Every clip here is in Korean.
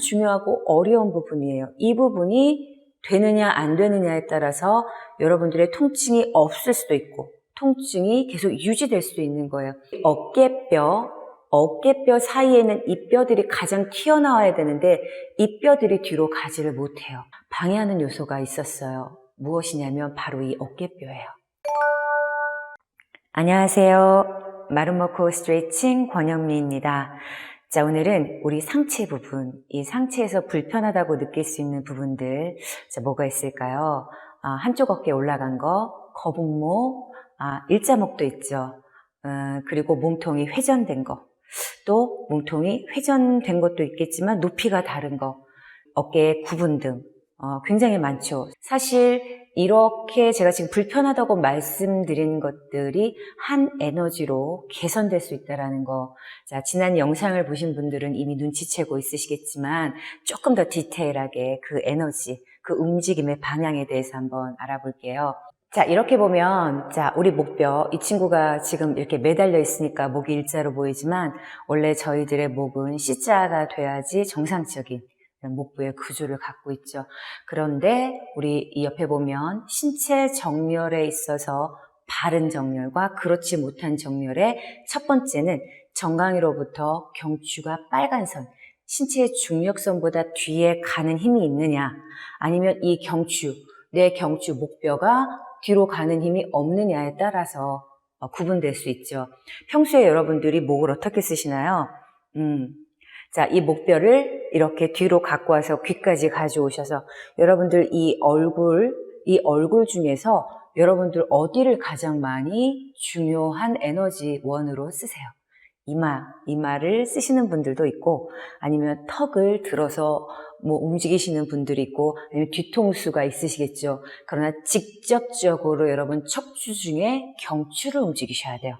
중요하고 어려운 부분이에요. 이 부분이 되느냐 안 되느냐에 따라서 여러분들의 통증이 없을 수도 있고 통증이 계속 유지될 수도 있는 거예요. 어깨뼈, 어깨뼈 사이에는 이 뼈들이 가장 튀어나와야 되는데 이 뼈들이 뒤로 가지를 못해요. 방해하는 요소가 있었어요. 무엇이냐면 바로 이 어깨뼈예요. 안녕하세요. 마름모코 스트레칭 권영미입니다. 자, 오늘은 우리 상체 부분, 이 상체에서 불편하다고 느낄 수 있는 부분들, 자, 뭐가 있을까요? 아, 한쪽 어깨 올라간 거, 거북목, 아, 일자목도 있죠. 어, 그리고 몸통이 회전된 거. 또 몸통이 회전된 것도 있겠지만 높이가 다른 거, 어깨의 구분 등 어, 굉장히 많죠. 사실 이렇게 제가 지금 불편하다고 말씀드린 것들이 한 에너지로 개선될 수 있다는 거. 자, 지난 영상을 보신 분들은 이미 눈치채고 있으시겠지만 조금 더 디테일하게 그 에너지, 그 움직임의 방향에 대해서 한번 알아볼게요. 자, 이렇게 보면, 자, 우리 목뼈, 이 친구가 지금 이렇게 매달려 있으니까 목이 일자로 보이지만, 원래 저희들의 목은 C자가 돼야지 정상적인 목부의 구조를 갖고 있죠. 그런데 우리 이 옆에 보면 신체 정렬에 있어서 바른 정렬과 그렇지 못한 정렬의 첫 번째는 정강이로부터 경추가 빨간 선, 신체의 중력선보다 뒤에 가는 힘이 있느냐, 아니면 이 경추, 내 경추 목뼈가 뒤로 가는 힘이 없느냐에 따라서 어, 구분될 수 있죠. 평소에 여러분들이 목을 어떻게 쓰시나요? 음, 자, 이 목뼈를 이렇게 뒤로 갖고 와서 귀까지 가져오셔서 여러분들 이 얼굴, 이 얼굴 중에서 여러분들 어디를 가장 많이 중요한 에너지 원으로 쓰세요? 이마, 이마를 쓰시는 분들도 있고 아니면 턱을 들어서 뭐 움직이시는 분들이 있고 아니면 뒤통수가 있으시겠죠. 그러나 직접적으로 여러분 척추 중에 경추를 움직이셔야 돼요.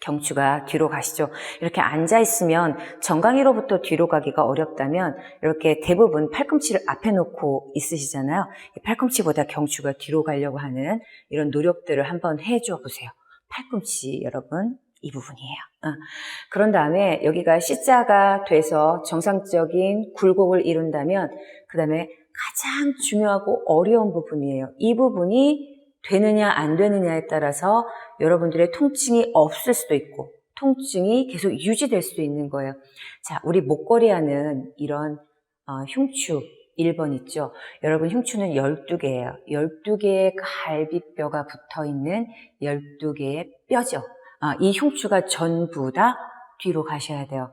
경추가 뒤로 가시죠. 이렇게 앉아 있으면 정강이로부터 뒤로 가기가 어렵다면 이렇게 대부분 팔꿈치를 앞에 놓고 있으시잖아요. 팔꿈치보다 경추가 뒤로 가려고 하는 이런 노력들을 한번 해줘 보세요. 팔꿈치 여러분 이 부분이에요. 어. 그런 다음에 여기가 C자가 돼서 정상적인 굴곡을 이룬다면 그 다음에 가장 중요하고 어려운 부분이에요. 이 부분이 되느냐 안 되느냐에 따라서 여러분들의 통증이 없을 수도 있고 통증이 계속 유지될 수도 있는 거예요. 자, 우리 목걸이 하는 이런 어, 흉추 1번 있죠. 여러분 흉추는 12개예요. 12개의 갈비뼈가 붙어 있는 12개의 뼈죠. 아, 이 흉추가 전부 다 뒤로 가셔야 돼요.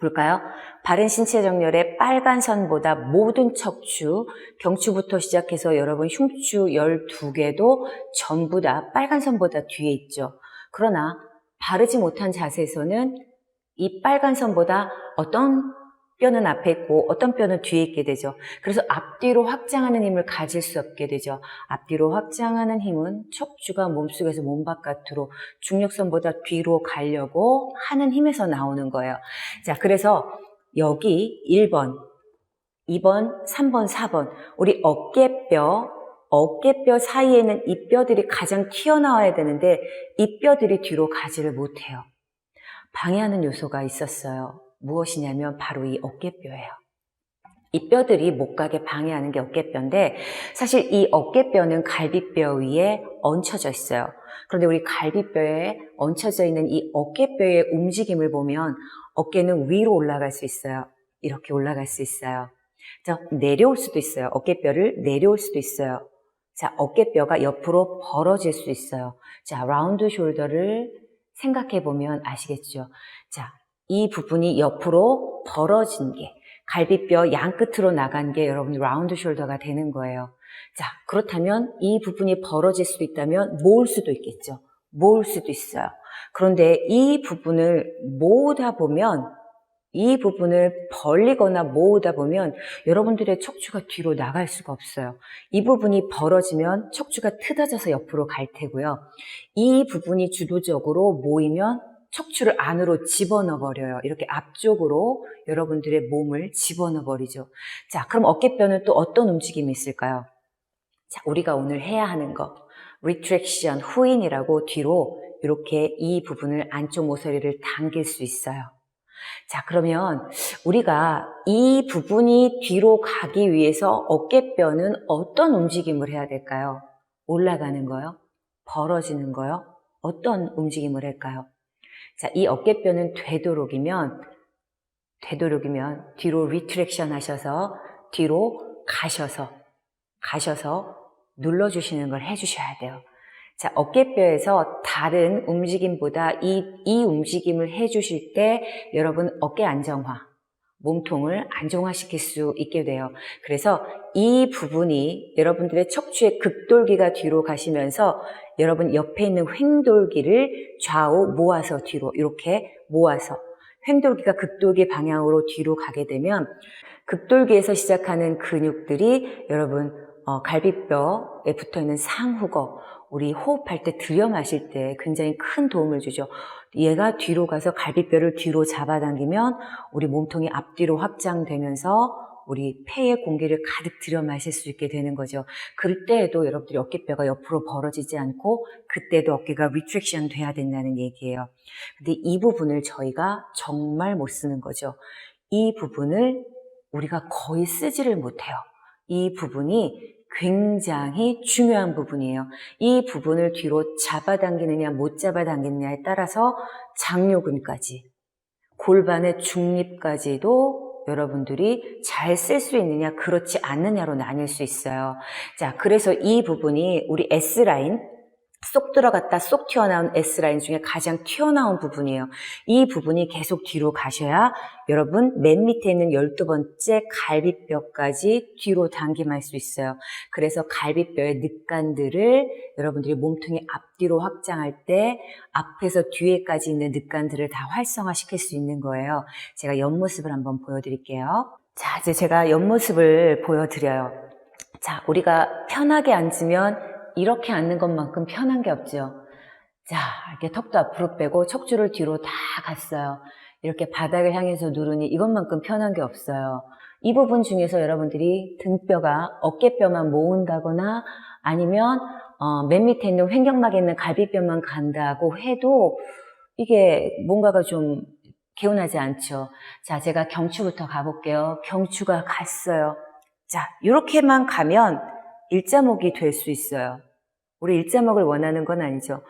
볼까요? 바른 신체 정렬의 빨간 선보다 모든 척추, 경추부터 시작해서 여러분 흉추 12개도 전부 다 빨간 선보다 뒤에 있죠. 그러나 바르지 못한 자세에서는 이 빨간 선보다 어떤 뼈는 앞에 있고 어떤 뼈는 뒤에 있게 되죠. 그래서 앞뒤로 확장하는 힘을 가질 수 없게 되죠. 앞뒤로 확장하는 힘은 척추가 몸속에서 몸 바깥으로 중력선보다 뒤로 가려고 하는 힘에서 나오는 거예요. 자, 그래서 여기 1번, 2번, 3번, 4번 우리 어깨뼈 어깨뼈 사이에는 이 뼈들이 가장 튀어나와야 되는데 이 뼈들이 뒤로 가지를 못해요. 방해하는 요소가 있었어요. 무엇이냐면 바로 이 어깨뼈예요. 이 뼈들이 못 가게 방해하는 게 어깨뼈인데 사실 이 어깨뼈는 갈비뼈 위에 얹혀져 있어요. 그런데 우리 갈비뼈에 얹혀져 있는 이 어깨뼈의 움직임을 보면 어깨는 위로 올라갈 수 있어요. 이렇게 올라갈 수 있어요. 자, 내려올 수도 있어요. 어깨뼈를 내려올 수도 있어요. 자, 어깨뼈가 옆으로 벌어질 수 있어요. 자, 라운드 숄더를 생각해 보면 아시겠죠? 자, 이 부분이 옆으로 벌어진 게 갈비뼈 양 끝으로 나간 게 여러분 라운드 숄더가 되는 거예요. 자, 그렇다면 이 부분이 벌어질 수도 있다면 모을 수도 있겠죠. 모을 수도 있어요. 그런데 이 부분을 모으다 보면 이 부분을 벌리거나 모으다 보면 여러분들의 척추가 뒤로 나갈 수가 없어요. 이 부분이 벌어지면 척추가 트어져서 옆으로 갈 테고요. 이 부분이 주도적으로 모이면 척추를 안으로 집어넣어 버려요. 이렇게 앞쪽으로 여러분들의 몸을 집어넣어 버리죠. 자, 그럼 어깨뼈는 또 어떤 움직임이 있을까요? 자, 우리가 오늘 해야 하는 거. retraction, 후인이라고 뒤로 이렇게 이 부분을 안쪽 모서리를 당길 수 있어요. 자, 그러면 우리가 이 부분이 뒤로 가기 위해서 어깨뼈는 어떤 움직임을 해야 될까요? 올라가는 거요? 벌어지는 거요? 어떤 움직임을 할까요? 자, 이 어깨뼈는 되도록이면, 되도록이면 뒤로 리트렉션 하셔서 뒤로 가셔서, 가셔서 눌러주시는 걸 해주셔야 돼요. 자, 어깨뼈에서 다른 움직임보다 이, 이 움직임을 해주실 때 여러분 어깨 안정화, 몸통을 안정화시킬 수 있게 돼요. 그래서 이 부분이 여러분들의 척추의 극돌기가 뒤로 가시면서 여러분 옆에 있는 횡돌기를 좌우 모아서 뒤로 이렇게 모아서 횡돌기가 극돌기 방향으로 뒤로 가게 되면 극돌기에서 시작하는 근육들이 여러분 어, 갈비뼈에 붙어 있는 상후거 우리 호흡할 때 들여 마실 때 굉장히 큰 도움을 주죠. 얘가 뒤로 가서 갈비뼈를 뒤로 잡아당기면 우리 몸통이 앞뒤로 확장되면서 우리 폐에 공기를 가득 들여 마실 수 있게 되는 거죠. 그때에도 여러분들이 어깨뼈가 옆으로 벌어지지 않고 그때도 어깨가 리트렉션 돼야 된다는 얘기예요. 근데 이 부분을 저희가 정말 못 쓰는 거죠. 이 부분을 우리가 거의 쓰지를 못해요. 이 부분이 굉장히 중요한 부분이에요. 이 부분을 뒤로 잡아당기느냐 못 잡아당기느냐에 따라서 장요근까지 골반의 중립까지도 여러분들이 잘 쓸 수 있느냐 그렇지 않느냐로 나뉠 수 있어요. 자, 그래서 이 부분이 우리 S라인 쏙 들어갔다 쏙 튀어나온 S라인 중에 가장 튀어나온 부분이에요. 이 부분이 계속 뒤로 가셔야 여러분 맨 밑에 있는 12번째 갈비뼈까지 뒤로 당김할 수 있어요. 그래서 갈비뼈의 늑간들을 여러분들이 몸통이 앞뒤로 확장할 때 앞에서 뒤에까지 있는 늑간들을 다 활성화시킬 수 있는 거예요. 제가 옆모습을 한번 보여드릴게요. 자, 이제 제가 옆모습을 보여드려요. 자, 우리가 편하게 앉으면 이렇게 앉는 것만큼 편한 게 없죠. 자, 이렇게 턱도 앞으로 빼고 척추를 뒤로 다 갔어요. 이렇게 바닥을 향해서 누르니 이것만큼 편한 게 없어요. 이 부분 중에서 여러분들이 등뼈가 어깨뼈만 모은다거나 아니면 어, 맨 밑에 있는 횡격막에 있는 갈비뼈만 간다고 해도 이게 뭔가가 좀 개운하지 않죠. 자, 제가 경추부터 가볼게요. 경추가 갔어요. 자, 이렇게만 가면 일자목이 될 수 있어요. 우리 일자목을 원하는 건 아니죠.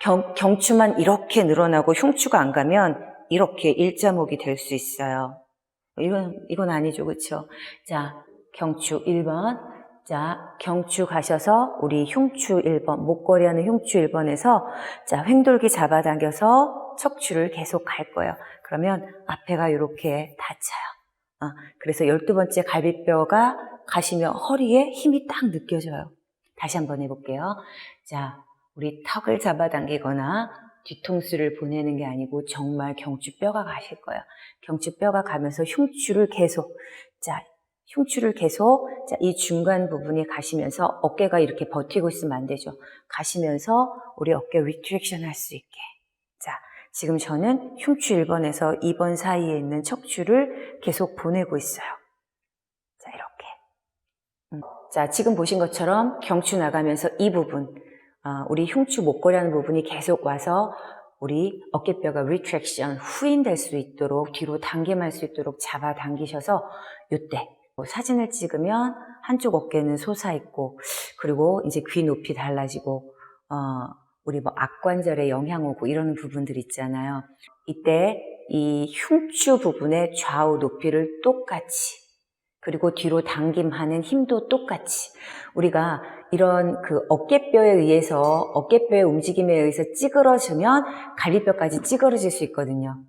경, 경추만 이렇게 늘어나고 흉추가 안 가면 이렇게 일자목이 될 수 있어요. 이건, 이건 아니죠. 그쵸? 자, 경추 1번. 자, 경추 가셔서 우리 흉추 1번, 목걸이 하는 흉추 1번에서 자, 횡돌기 잡아당겨서 척추를 계속 갈 거예요. 그러면 앞에가 이렇게 닫혀요. 어, 그래서 12번째 갈비뼈가 가시면 허리에 힘이 딱 느껴져요. 다시 한번 해볼게요. 자, 우리 턱을 잡아당기거나 뒤통수를 보내는 게 아니고 정말 경추뼈가 가실 거예요. 경추뼈가 가면서 흉추를 계속, 자, 흉추를 계속, 자, 이 중간 부분에 가시면서 어깨가 이렇게 버티고 있으면 안 되죠. 가시면서 우리 어깨 리트렉션 할 수 있게. 자, 지금 저는 흉추 1번에서 2번 사이에 있는 척추를 계속 보내고 있어요. 자, 지금 보신 것처럼 경추 나가면서 이 부분, 어, 우리 흉추 목걸이 하는 부분이 계속 와서 우리 어깨뼈가 리트렉션, 후인될 수 있도록 뒤로 당김할 수 있도록 잡아당기셔서 요때 뭐 사진을 찍으면 한쪽 어깨는 솟아있고 그리고 이제 귀 높이 달라지고 어, 우리 뭐 악관절에 영향 오고 이러는 부분들 있잖아요. 이때 이 흉추 부분의 좌우 높이를 똑같이 그리고 뒤로 당김하는 힘도 똑같이 우리가 이런 그 어깨뼈에 의해서 어깨뼈의 움직임에 의해서 찌그러지면 갈비뼈까지 찌그러질 수 있거든요.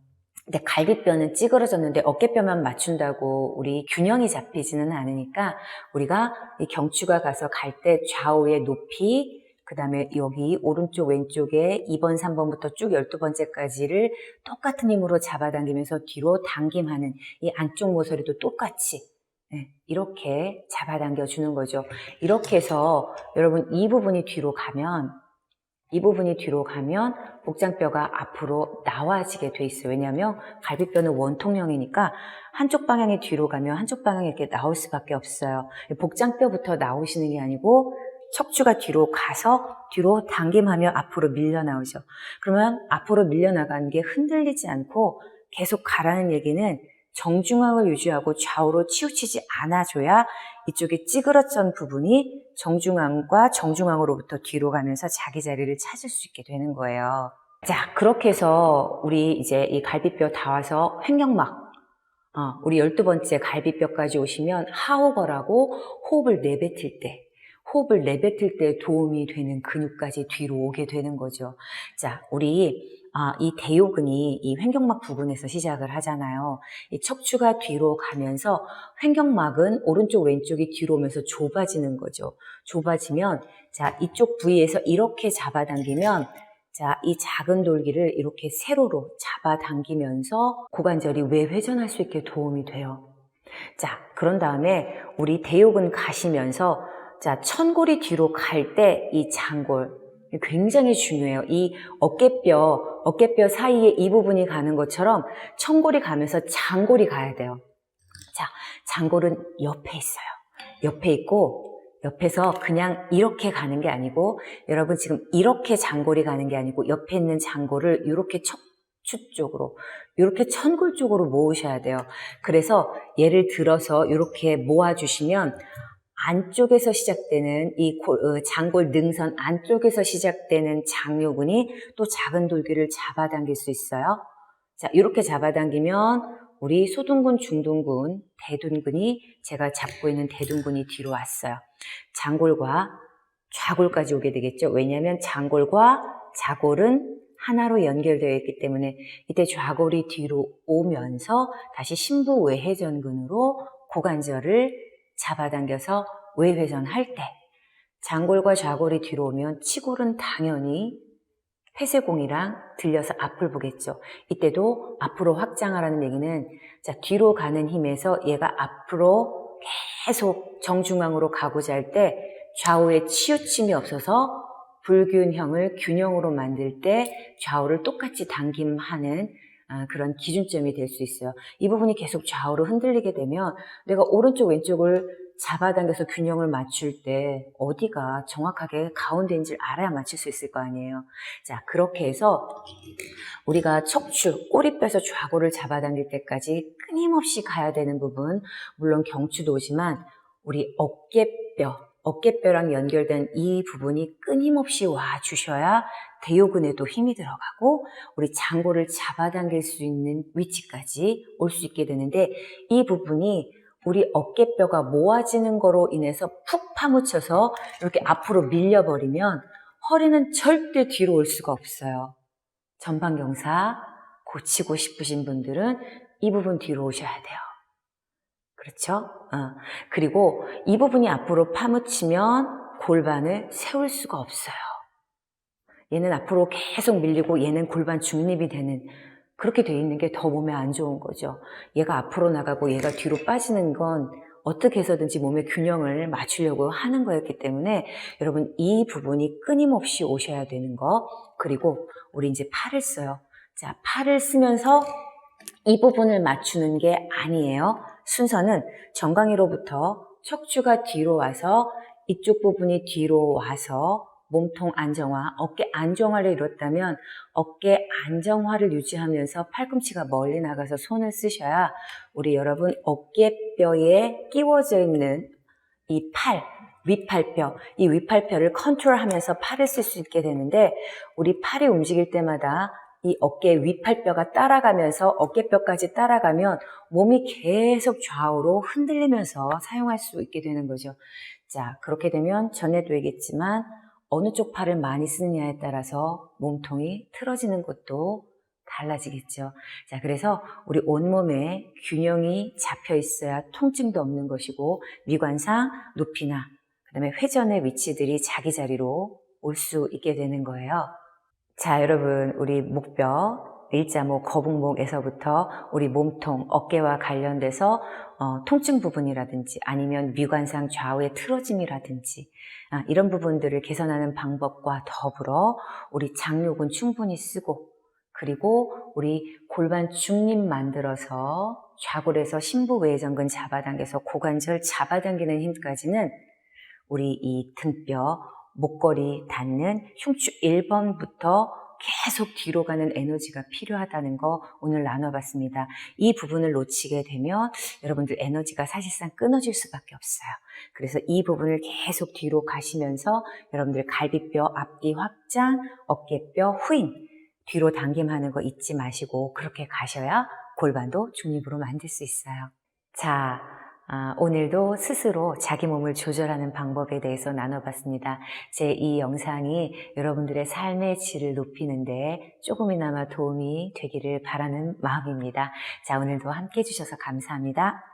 근데 갈비뼈는 찌그러졌는데 어깨뼈만 맞춘다고 우리 균형이 잡히지는 않으니까 우리가 이 경추가 가서 갈 때 좌우의 높이 그 다음에 여기 오른쪽 왼쪽에 2번 3번부터 쭉 12번째까지를 똑같은 힘으로 잡아당기면서 뒤로 당김하는 이 안쪽 모서리도 똑같이 네, 이렇게 잡아당겨 주는 거죠. 이렇게 해서 여러분 이 부분이 뒤로 가면 이 부분이 뒤로 가면 복장뼈가 앞으로 나와지게 돼 있어요. 왜냐하면 갈비뼈는 원통형이니까 한쪽 방향이 뒤로 가면 한쪽 방향이 이렇게 나올 수밖에 없어요. 복장뼈부터 나오시는 게 아니고 척추가 뒤로 가서 뒤로 당김하며 앞으로 밀려 나오죠. 그러면 앞으로 밀려 나가는 게 흔들리지 않고 계속 가라는 얘기는 정중앙을 유지하고 좌우로 치우치지 않아줘야 이쪽에 찌그러진 부분이 정중앙과 정중앙으로부터 뒤로 가면서 자기 자리를 찾을 수 있게 되는 거예요. 자, 그렇게 해서 우리 이제 이 갈비뼈 다 와서 횡격막, 어, 우리 열두 번째 갈비뼈까지 오시면 하오거라고 호흡을 내뱉을 때, 호흡을 내뱉을 때 도움이 되는 근육까지 뒤로 오게 되는 거죠. 자, 우리 아, 이 대요근이 이 횡격막 부근에서 시작을 하잖아요. 이 척추가 뒤로 가면서 횡격막은 오른쪽 왼쪽이 뒤로 오면서 좁아지는 거죠. 좁아지면 자 이쪽 부위에서 이렇게 잡아당기면 자 이 작은 돌기를 이렇게 세로로 잡아당기면서 고관절이 외회전할 수 있게 도움이 돼요. 자 그런 다음에 우리 대요근 가시면서 자 천골이 뒤로 갈 때 이 장골 굉장히 중요해요. 이 어깨뼈, 어깨뼈 사이에 이 부분이 가는 것처럼 천골이 가면서 장골이 가야 돼요. 자, 장골은 옆에 있어요. 옆에 있고, 옆에서 그냥 이렇게 가는 게 아니고, 여러분 지금 이렇게 장골이 가는 게 아니고, 옆에 있는 장골을 이렇게 척추 쪽으로, 이렇게 천골 쪽으로 모으셔야 돼요. 그래서 예를 들어서 이렇게 모아주시면, 안쪽에서 시작되는 이 골- 어, 장골 능선 안쪽에서 시작되는 장요근이 또 작은 돌기를 잡아당길 수 있어요. 자, 이렇게 잡아당기면 우리 소둔근, 중둔근, 대둔근이 제가 잡고 있는 대둔근이 뒤로 왔어요. 장골과 좌골까지 오게 되겠죠. 왜냐하면 장골과 좌골은 하나로 연결되어 있기 때문에 이때 좌골이 뒤로 오면서 다시 신부 외회전근으로 고관절을 잡아당겨서 외회전할 때 장골과 좌골이 뒤로 오면 치골은 당연히 폐쇄공이랑 들려서 앞을 보겠죠. 이때도 앞으로 확장하라는 얘기는 자 뒤로 가는 힘에서 얘가 앞으로 계속 정중앙으로 가고자 할 때 좌우에 치우침이 없어서 불균형을 균형으로 만들 때 좌우를 똑같이 당김하는 아, 그런 기준점이 될 수 있어요. 이 부분이 계속 좌우로 흔들리게 되면 내가 오른쪽 왼쪽을 잡아당겨서 균형을 맞출 때 어디가 정확하게 가운데인지를 알아야 맞출 수 있을 거 아니에요. 자, 그렇게 해서 우리가 척추, 꼬리뼈에서 좌골을 잡아당길 때까지 끊임없이 가야 되는 부분, 물론 경추도 오지만 우리 어깨뼈, 어깨뼈랑 연결된 이 부분이 끊임없이 와 주셔야 대요근에도 힘이 들어가고 우리 장골을 잡아당길 수 있는 위치까지 올 수 있게 되는데 이 부분이 우리 어깨뼈가 모아지는 거로 인해서 푹 파묻혀서 이렇게 앞으로 밀려버리면 허리는 절대 뒤로 올 수가 없어요. 전방경사 고치고 싶으신 분들은 이 부분 뒤로 오셔야 돼요. 그렇죠? 어. 그리고 이 부분이 앞으로 파묻히면 골반을 세울 수가 없어요. 얘는 앞으로 계속 밀리고 얘는 골반 중립이 되는 그렇게 돼 있는 게 더 몸에 안 좋은 거죠. 얘가 앞으로 나가고 얘가 뒤로 빠지는 건 어떻게 해서든지 몸의 균형을 맞추려고 하는 거였기 때문에 여러분 이 부분이 끊임없이 오셔야 되는 거 그리고 우리 이제 팔을 써요. 자, 팔을 쓰면서 이 부분을 맞추는 게 아니에요. 순서는 정강이로부터 척추가 뒤로 와서 이쪽 부분이 뒤로 와서 몸통 안정화, 어깨 안정화를 이뤘다면 어깨 안정화를 유지하면서 팔꿈치가 멀리 나가서 손을 쓰셔야 우리 여러분 어깨뼈에 끼워져 있는 이 팔, 위팔뼈, 이 위팔뼈를 컨트롤하면서 팔을 쓸 수 있게 되는데 우리 팔이 움직일 때마다 이 어깨 위팔뼈가 따라가면서 어깨뼈까지 따라가면 몸이 계속 좌우로 흔들리면서 사용할 수 있게 되는 거죠. 자, 그렇게 되면 전에도 얘기했지만 어느 쪽 팔을 많이 쓰느냐에 따라서 몸통이 틀어지는 것도 달라지겠죠. 자, 그래서 우리 온몸에 균형이 잡혀 있어야 통증도 없는 것이고 미관상 높이나 그다음에 회전의 위치들이 자기 자리로 올 수 있게 되는 거예요. 자, 여러분, 우리 목뼈, 일자목, 거북목에서부터 우리 몸통, 어깨와 관련돼서 어, 통증 부분이라든지 아니면 미관상 좌우의 틀어짐이라든지 아, 이런 부분들을 개선하는 방법과 더불어 우리 장욕은 충분히 쓰고 그리고 우리 골반 중립 만들어서 좌골에서 신부 외전근 잡아당겨서 고관절 잡아당기는 힘까지는 우리 이 등뼈, 목걸이 닿는 흉추 1번부터 계속 뒤로 가는 에너지가 필요하다는 거 오늘 나눠봤습니다. 이 부분을 놓치게 되면 여러분들 에너지가 사실상 끊어질 수밖에 없어요. 그래서 이 부분을 계속 뒤로 가시면서 여러분들 갈비뼈 앞뒤 확장, 어깨뼈 후인 뒤로 당김하는 거 잊지 마시고 그렇게 가셔야 골반도 중립으로 만들 수 있어요. 자, 아, 오늘도 스스로 자기 몸을 조절하는 방법에 대해서 나눠봤습니다. 제 이 영상이 여러분들의 삶의 질을 높이는데 조금이나마 도움이 되기를 바라는 마음입니다. 자, 오늘도 함께 해주셔서 감사합니다.